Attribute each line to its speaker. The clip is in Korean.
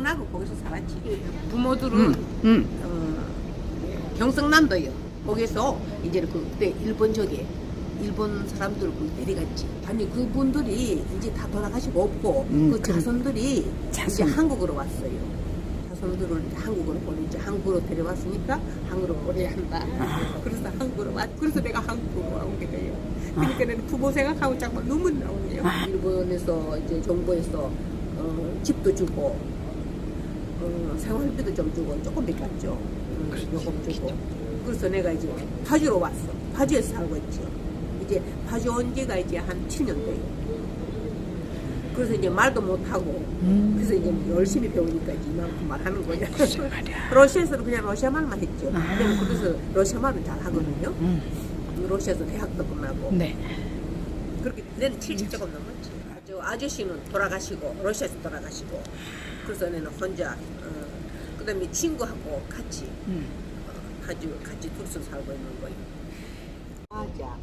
Speaker 1: 결혼하고 거기서 살았지. 부모들은
Speaker 2: 음, 음.
Speaker 1: 어, 경성남도요. 거기서 이제 그 그때 일본 저기 일본 사람들 그 내려갔지. 아니 그분들이 이제 다 돌아가시고 없고
Speaker 2: 음,
Speaker 1: 그
Speaker 2: 그래.
Speaker 1: 자손들이
Speaker 2: 자손.
Speaker 1: 이제 한국으로 왔어요. 자손들을 이제 한국으로 보내지. 한국으로 데려왔으니까 한국으로 보내야 한다.
Speaker 2: 아.
Speaker 1: 그래서 한국으로 왔. 그래서 내가 한국으로 오게 돼요. 그러니까 는 부모 생각하고 정말 눈물 나오네요.
Speaker 2: 아.
Speaker 1: 일본에서 이제 정부에서 어, 집도 주고 어, 생활비도 좀 주고 안 줘. 음, 요금 주고. 그래서 내가 이제 파주로 왔어. 파주에서 살고 있죠. 이제 파주 온 지가 이제 한 7년 돼요. 그래서 이제 말도 못하고
Speaker 2: 음.
Speaker 1: 그래서 이제 열심히 배우니까 이제 이만큼 말하는
Speaker 2: 말이야.
Speaker 1: 러시아에서는 그냥 러시아 말만 했죠.
Speaker 2: 아.
Speaker 1: 그래서 러시아 말을 잘 하거든요.
Speaker 2: 음.
Speaker 1: 러시아에서 대학도 끝나고
Speaker 2: 네.
Speaker 1: 그렇게 내는 70 조금 넘었지. 아주 아저씨는 돌아가시고 러시아에서 돌아가시고 그래서 내는 혼자 어, 그다음에 친구하고 같이
Speaker 2: 음.
Speaker 1: 어, 아주 같이 둘이서 살고 있는 거예요. 맞아,